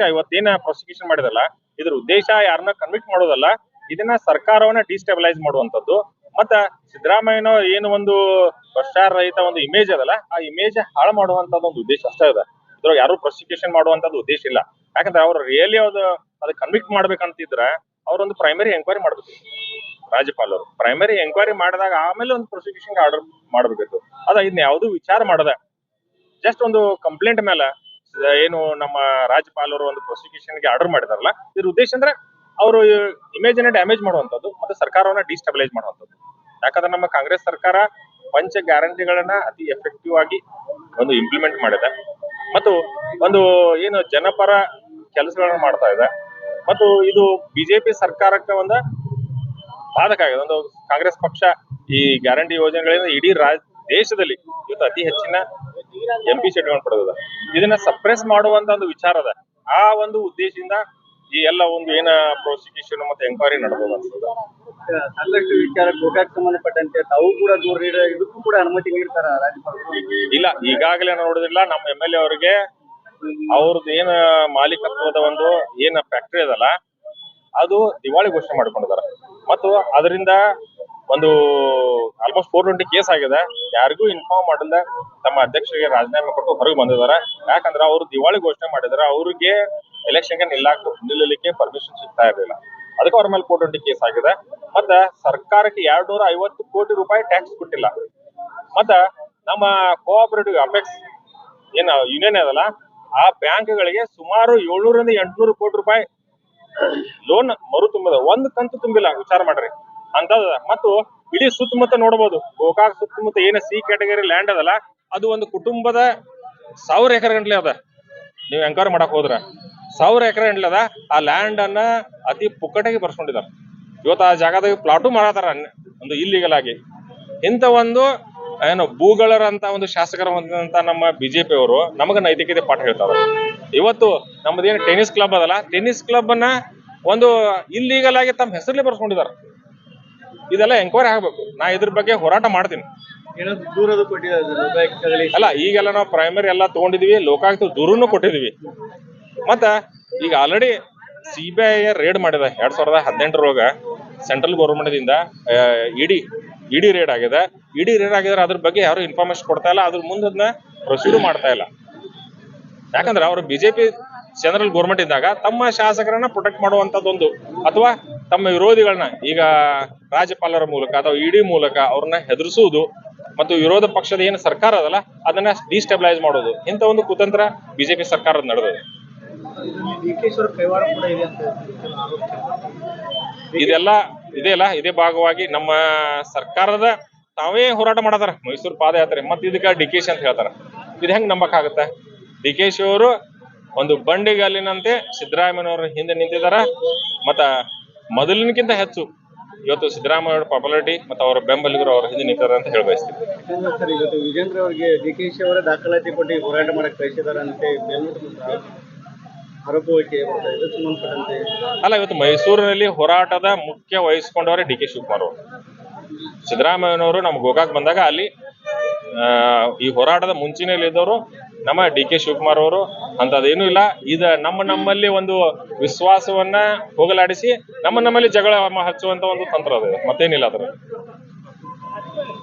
ಇವತ್ತೇನ prosecution ಮಾಡಿದಲ್ಲ, ಇದ್ರ ಉದ್ದೇಶ ಯಾರನ್ನ ಕನ್ವಿಕ್ಟ್ ಮಾಡೋದಲ್ಲ, ಇದನ್ನ ಸರ್ಕಾರವನ್ನ ಡಿಸ್ಟೆಬಿಲೈಸ್ ಮಾಡುವಂತದ್ದು ಮತ್ತ ಸಿದ್ದರಾಮಯ್ಯನ ಏನು ಒಂದು ಭ್ರಷ್ಟಾಚಾರ ರಹಿತ ಒಂದು ಇಮೇಜ್ ಅದಲ್ಲ, ಆ ಇಮೇಜ್ ಹಾಳು ಮಾಡುವಂತದ್ದು ಒಂದು ಉದ್ದೇಶ ಅಷ್ಟೇ ಅದ. ಇದ್ರೊಳಗೆ ಯಾರು ಪ್ರಾಸಿಕ್ಯೂಷನ್ ಮಾಡುವಂತದ್ದು ಉದ್ದೇಶ ಇಲ್ಲ. ಯಾಕಂದ್ರೆ ಅವ್ರು ರಿಯಲಿ ಅದು ಅದು ಕನ್ವಿಕ್ಟ್ ಮಾಡ್ಬೇಕಂತಿದ್ರ ಅವ್ರೊಂದು ಪ್ರೈಮರಿ ಎಂಕ್ವೈರಿ ಮಾಡ್ಬೇಕು. ರಾಜ್ಯಪಾಲರು ಪ್ರೈಮರಿ ಎಂಕ್ವೈರಿ ಮಾಡಿದಾಗ ಆಮೇಲೆ ಒಂದು ಪ್ರಾಸಿಕ್ಯೂಷನ್ ಆರ್ಡರ್ ಮಾಡಬೇಕು. ಅದ ಇದನ್ನ ಯಾವುದು ವಿಚಾರ ಮಾಡದ. ಜಸ್ಟ್ ಒಂದು ಕಂಪ್ಲೇಂಟ್ ಮೇಲೆ ಏನು ನಮ್ಮ ರಾಜ್ಯಪಾಲರು ಒಂದು prosecution ಗೆ ಆರ್ಡರ್ ಮಾಡಿದಾರಲ್ಲ, ಇದ್ರ ಉದ್ದೇಶ ಅಂದ್ರೆ ಅವರು ಇಮೇಜ್ ಅನ್ನ ಡ್ಯಾಮೇಜ್ ಮಾಡುವಂತದ್ದು ಮತ್ತೆ ಸರ್ಕಾರವನ್ನ ಡಿಸ್ಟೆಬಿಲೈಸ್ ಮಾಡುವಂತದ್ದು ಯಾಕಂದ್ರೆ ನಮ್ಮ ಕಾಂಗ್ರೆಸ್ ಸರ್ಕಾರ ಪಂಚ ಗ್ಯಾರಂಟಿಗಳನ್ನ ಅತಿ ಎಫೆಕ್ಟಿವ್ ಆಗಿ ಒಂದು ಇಂಪ್ಲಿಮೆಂಟ್ ಮಾಡಿದೆ. ಮತ್ತು ಒಂದು ಏನು ಜನಪರ ಕೆಲಸಗಳನ್ನ ಮಾಡ್ತಾ ಇದೆ. ಮತ್ತು ಇದು ಬಿಜೆಪಿ ಸರ್ಕಾರಕ್ಕೆ ಒಂದು ಬಾಧಕ ಆಗಿದೆ. ಒಂದು ಕಾಂಗ್ರೆಸ್ ಪಕ್ಷ ಈ ಗ್ಯಾರಂಟಿ ಯೋಜನೆಗಳಿಂದ ಇಡೀ ರಾಜ್ ದೇಶದಲ್ಲಿ ಇವತ್ತು ಅತಿ ಹೆಚ್ಚಿನ ಎಂ ಪಿ ಪಡೆದಿದೆ. ಇದನ್ನ ಸಪ್ರೆಸ್ ಮಾಡುವಂತ ಒಂದು ವಿಚಾರ ಅದ. ಆ ಒಂದು ಉದ್ದೇಶದಿಂದ ಈ ಎಲ್ಲ ಒಂದು ಏನ ಪ್ರಾಸಿಕ್ಯೂಷನ್ ಮತ್ತೆ ಎಂಕ್ವೈರಿ ಅನ್ಸುತ್ತೆ. ಸಾಕಷ್ಟು ವಿಚಾರ ಗೋಕಾಕ್ ಸಂಬಂಧಪಟ್ಟಂತೆ ತಾವು ಕೂಡ ದೂರ ಇದಕ್ಕೂ ಕೂಡ ಅನುಮತಿ ನೀಡ್ತಾರ ಇಲ್ಲ ಈಗಾಗಲೇ ನೋಡುದಿಲ್ಲ ನೋಡಿದಿಲ್ಲ ನಮ್ಮ ಎಂ ಎಲ್ ಎ ಅವರಿಗೆ ಅವ್ರದ್ದು ಏನ ಮಾಲೀಕತ್ವದ ಒಂದು ಏನ ಫ್ಯಾಕ್ಟರಿ ಅದಲ್ಲ ಅದು ದಿವಾಳಿ ಘೋಷಣೆ ಮಾಡ್ಕೊಂಡಿದ್ದಾರೆ ಮತ್ತು ಅದರಿಂದ ಒಂದು ಆಲ್ಮೋಸ್ಟ್ ಫೋರ್ ಟ್ವೆಂಟಿ ಕೇಸ್ ಆಗಿದೆ. ಯಾರಿಗೂ ಇನ್ಫಾರ್ಮ್ ಮಾಡಲ್ಲ. ತಮ್ಮ ಅಧ್ಯಕ್ಷರಿಗೆ ರಾಜೀನಾಮೆ ಕೊಟ್ಟು ಹೊರಗೆ ಬಂದಿದ್ದಾರೆ. ಯಾಕಂದ್ರೆ ಅವರು ದಿವಾಳಿ ಘೋಷಣೆ ಮಾಡಿದ್ರೆ ಅವ್ರಿಗೆ ಎಲೆಕ್ಷನ್ಗೆ ನಿಲ್ಲಾಕ ನಿಲ್ಲಲಿಕ್ಕೆ ಪರ್ಮಿಷನ್ ಸಿಗ್ತಾ ಇರಲಿಲ್ಲ. ಅದಕ್ಕೆ ಅವ್ರ ಮೇಲೆ ಫೋರ್ ಟ್ವೆಂಟಿ ಕೇಸ್ ಆಗಿದೆ. ಮತ್ತೆ ಸರ್ಕಾರಕ್ಕೆ ಎರಡ್ ನೂರ ಐವತ್ತು ಕೋಟಿ ರೂಪಾಯಿ ಟ್ಯಾಕ್ಸ್ ಕೊಟ್ಟಿಲ್ಲ. ಮತ್ತೆ ನಮ್ಮ ಕೋಆಪರೇಟಿವ್ ಅಪೆಕ್ಸ್ ಏನ ಯೂನಿಯನ್ ಅದಲ್ಲ, ಆ ಬ್ಯಾಂಕ್ಗಳಿಗೆ ಸುಮಾರು ಏಳ್ನೂರಿಂದ ಎಂಟುನೂರು ಕೋಟಿ ರೂಪಾಯಿ ಲೋನ್ ಮರು ತುಂಬದ. ಒಂದ್ ಕಂತು ತುಂಬಿಲ್ಲ. ವಿಚಾರ ಮಾಡ್ರಿ. ಅಂತದ. ಮತ್ತು ಇಡೀ ಸುತ್ತಮುತ್ತ ನೋಡಬಹುದು ಗೋಕಾಕ್ ಸುತ್ತಮುತ್ತ ಏನ ಸಿ ಕ್ಯಾಟಗರಿ ಲ್ಯಾಂಡ್ ಅದಲ್ಲ, ಅದು ಒಂದು ಕುಟುಂಬದ ಸಾವಿರ ಎಕರೆ ಗಂಟ್ಲೆ ಅದ. ನೀವು ಎಂಕ್ವೈರಿ ಮಾಡಕ್ ಹೋದ್ರ. ಸಾವಿರ ಎಕರೆ ಗಂಟ್ಲೆ ಅದ. ಆ ಲ್ಯಾಂಡ್ ಅನ್ನ ಅತಿ ಪುಕ್ಕಟಾಗಿ ಬರ್ಸ್ಕೊಂಡಿದ್ದಾರೆ ಇವತ್ತು ಆ ಜಾಗದಾಗ ಪ್ಲಾಟು ಮಾಡತಾರ. ಒಂದು ಇಲ್ಲಿಗಲ್ ಆಗಿ. ಇಂಥ ಒಂದು, ಏನು ಭೂಗಳರಂತ ಒಂದು ಶಾಸಕರ ಹೊಂದಿದಂತ ನಮ್ಮ ಬಿಜೆಪಿ ಅವರು ನಮಗ ನೈತಿಕತೆ ಪಾಠ ಹೇಳ್ತಾರೆ. ಇವತ್ತು ನಮ್ಮದೇನು ಟೆನ್ನಿಸ್ ಕ್ಲಬ್ ಅದಲ್ಲ. ಟೆನ್ನಿಸ್ ಕ್ಲಬ್ ಅನ್ನ ಒಂದು ಇಲ್ಲಿಗಲ್ ಆಗಿ ತಮ್ಮ ಹೆಸರಲ್ಲಿ ಬರ್ಸ್ಕೊಂಡಿದ್ದಾರೆ ಇದೆಲ್ಲ ಎಂಕ್ವೈರಿ ಆಗಬೇಕು. ನಾ ಇದ್ರ ಬಗ್ಗೆ ಹೋರಾಟ ಮಾಡ್ತೀನಿ. ಅಲ್ಲ ಈಗೆಲ್ಲ ನಾವು ಪ್ರೈಮರಿ ಎಲ್ಲ ತಗೊಂಡಿದೀವಿ ಲೋಕಾಯುಕ್ತ ದೂರನು ಕೊಟ್ಟಿದೀವಿ. ಮತ್ತ ಈಗ already C B I raid ಮಾಡಿದೆ ಎರಡ್ ಸಾವಿರದ ಹದಿನೆಂಟರೊಳಗ ಸೆಂಟ್ರಲ್ ಗೌರ್ಮೆಂಟ್ ದಿಂದ ಇಡಿ ಇಡಿ ರೇಡ್ ಆಗಿದೆ. ಇಡಿ ರೇಡ್ ಆಗಿದ್ರೆ ಅದ್ರ ಬಗ್ಗೆ ಯಾರು ಇನ್ಫಾರ್ಮೇಶನ್ ಕೊಡ್ತಾ ಇಲ್ಲ ಅದ್ರ ಮುಂದೆ ಅದನ್ನ ಪ್ರೊಸೀಡ್ ಮಾಡ್ತಾ ಇಲ್ಲ. ಯಾಕಂದ್ರೆ ಅವರು ಬಿಜೆಪಿ ಸೆಂಟ್ರಲ್ ಗೌರ್ಮೆಂಟ್ ಇದ್ದಾಗ ತಮ್ಮ ಶಾಸಕರನ್ನ ಪ್ರೊಟೆಕ್ಟ್ ಮಾಡುವಂತದ್ದೊಂದು ಅಥವಾ ತಮ್ಮ ವಿರೋಧಿಗಳನ್ನ ಈಗ ರಾಜ್ಯಪಾಲರ ಮೂಲಕ ಅಥವಾ ಇಡಿ ಮೂಲಕ ಅವ್ರನ್ನ ಹೆದರಿಸುವುದು ಮತ್ತು ವಿರೋಧ ಪಕ್ಷದ ಏನು ಸರ್ಕಾರ ಅದಲ್ಲ ಅದನ್ನ ಡಿಸ್ಟೆಬಿಲೈಸ್ ಮಾಡೋದು. ಇಂಥ ಒಂದು ಕುತಂತ್ರ ಬಿಜೆಪಿ ಸರ್ಕಾರದ ನಡೆದಿದೆ ಇದೆಲ್ಲ ಇದೆಯಲ್ಲ ಇದೇ ಭಾಗವಾಗಿ ನಮ್ಮ ಸರ್ಕಾರದ ತಾವೇ ಹೋರಾಟ ಮಾಡತಾರ. ಮೈಸೂರು ಪಾದಯಾತ್ರೆ. ಮತ್ತೆ ಇದಕ್ಕೆ ಡಿ ಕೆ ಶಿ ಅಂತ ಹೇಳ್ತಾರ. ಇದು ಹೆಂಗ್ ನಂಬಕ್ ಆಗುತ್ತೆ ಡಿ ಕೆ ಶಿ ಅವರು ಒಂದು ಬಂಡಿಗಲ್ಲಿನಂತೆ ಸಿದ್ದರಾಮಯ್ಯನವರ ಹಿಂದೆ ನಿಂತಿದಾರ. ಮತ್ತ ಮೊದಲಿನಕ್ಕಿಂತ ಹೆಚ್ಚು ಇವತ್ತು ಸಿದ್ದರಾಮಯ್ಯ ಪಾಪ್ಯುಲಾರಿಟಿ ಮತ್ತು ಅವರ ಬೆಂಬಲಿಗರು ಅವರ ಹಿಂದೆ ನಿಂತಾರೆ ಅಂತ ಹೇಳಿ ಬಯಸ್ತೀವಿ ಸರ್ ಇವತ್ತು ವಿಜೇಂದ್ರ ಅವರಿಗೆ ಡಿ ಕೆ ಶಿ ಅವರ ದಾಖಲಾತಿ ಕೊಟ್ಟು ಹೋರಾಟ ಮಾಡಕ್ಕೆ ಕಳಿಸಿದಾರಂತೆ ಬೆಂಗಳೂರು ಆರೋಪ ಅಲ್ಲ ಇವತ್ತು ಮೈಸೂರಿನಲ್ಲಿ ಹೋರಾಟದ ಮುಖ್ಯ ವಹಿಸ್ಕೊಂಡವರೇ ಡಿ ಕೆ ಶಿವಕುಮಾರ್ ಅವರು. ಸಿದ್ದರಾಮಯ್ಯನವರು ನಮ್ಮ ಗೋಕಾಕ್ ಬಂದಾಗ ಅಲ್ಲಿ ಈ ಹೋರಾಟದ ಮುಂಚಿನಲ್ಲಿ ಇದ್ದವರು ನಮ್ಮ ಡಿ ಕೆ ಶಿವಕುಮಾರ್ ಅವರು ಅಂತದೇನು ಇಲ್ಲ. ಇದ ನಮ್ಮ ನಮ್ಮಲ್ಲಿ ಒಂದು ವಿಶ್ವಾಸವನ್ನ ಹೋಗಲಾಡಿಸಿ ನಮ್ಮ ನಮ್ಮಲ್ಲಿ ಜಗಳ ಹಚ್ಚುವಂತ ಒಂದು ತಂತ್ರ ಅದು. ಮತ್ತೇನಿಲ್ಲ ಅದ್ರ